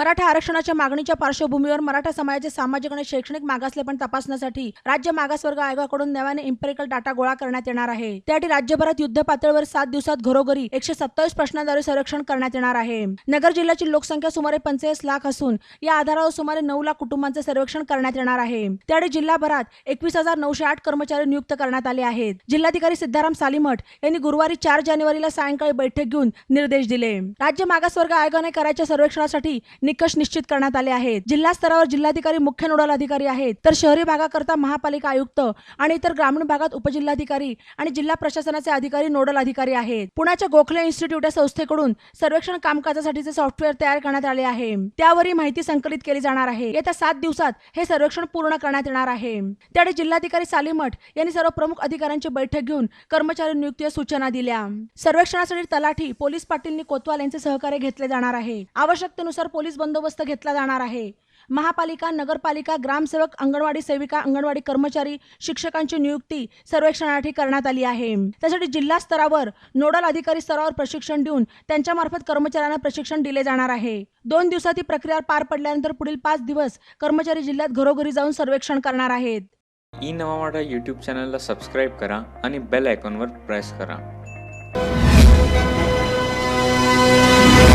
मराठा आरक्षणाच्या मागणीच्या पार्श्वभूमीवर मराठा समाजाचे सामाजिक आणि शैक्षणिक मागासलेपण तपासण्यासाठी राज्य मागासवर्ग आयोगाकडून नव्याने इम्पेरिकल डाटा गोळा करण्यात येणार आहे. त्यासाठी राज्यभरात युद्ध पातळीवर सात दिवसात घरोघरी एकशे सत्तावीस प्रश्नांद्वारे संरक्षण करण्यात येणार आहे. नगर जिल्ह्याची लोकसंख्या सुमारे पंचेचाळीस लाख असून या आधारावर सुमारे नऊ लाख कुटुंबांचे सर्वेक्षण करण्यात येणार आहे. त्यासाठी जिल्हाभरात एकवीस हजार नऊशे आठ कर्मचारी नियुक्त करण्यात आले आहेत. जिल्हाधिकारी सिद्धाराम सालीमठ यांनी गुरुवारी चार जानेवारीला सायंकाळी बैठक घेऊन निर्देश दिले. राज्य मागासवर्ग आयोगाने करायच्या सर्वेक्षणासाठी निकष निश्चित करण्यात आले आहेत. जिल्हा स्तरावर जिल्हाधिकारी मुख्य नोडल अधिकारी आहेत. तर शहरी भागाकरता महापालिका आयुक्त आणि इतर ग्रामीण भागात उपजिल्हाधिकारी आणि जिल्हा प्रशासनाचे अधिकारी नोडल अधिकारी आहेत. पुण्याच्या गोखले इन्स्टिट्यूट या संस्थेकडून सर्वेक्षण कामकाजासाठीचे सॉफ्टवेअर तयार करण्यात आले आहे. त्यावरही माहिती संकलित केली जाणार आहे. येत्या सात दिवसात हे सर्वेक्षण पूर्ण करण्यात येणार आहे. त्यावेळी जिल्हाधिकारी सालीमठ यांनी सर्व प्रमुख अधिकाऱ्यांची बैठक घेऊन कर्मचारी नियुक्ती सूचना दिल्या. सर्वेक्षणासाठी तलाठी पोलीस पाटीलनी कोतवाल यांचे सहकार्य घेतले जाणार आहे. आवश्यकतेनुसार पोलीस बंदोबस्त घेतला जाणार आहे. महापालिका नगरपालिका ग्रामसेवक अंगणवाडी सेविका अंगणवाडी कर्मचारी शिक्षकांची नियुक्ती सर्वेक्षणासाठी करण्यात आली आहे. त्यासाठी जिल्हा स्तरावर नोडल अधिकारी स्तरावर प्रशिक्षण देऊन त्यांच्यामार्फत कर्मचाऱ्यांना प्रशिक्षण दिले जाणार आहे. दोन दिवसात ही प्रक्रिया पार पडल्यानंतर पुढील पाच दिवस कर्मचारी जिल्ह्यात घरोघरी जाऊन सर्वेक्षण करणार आहेत. ई नवा यूट्यूब चॅनलला सबस्क्राईब करा आणि बेल आयकॉनवर प्रेस करा.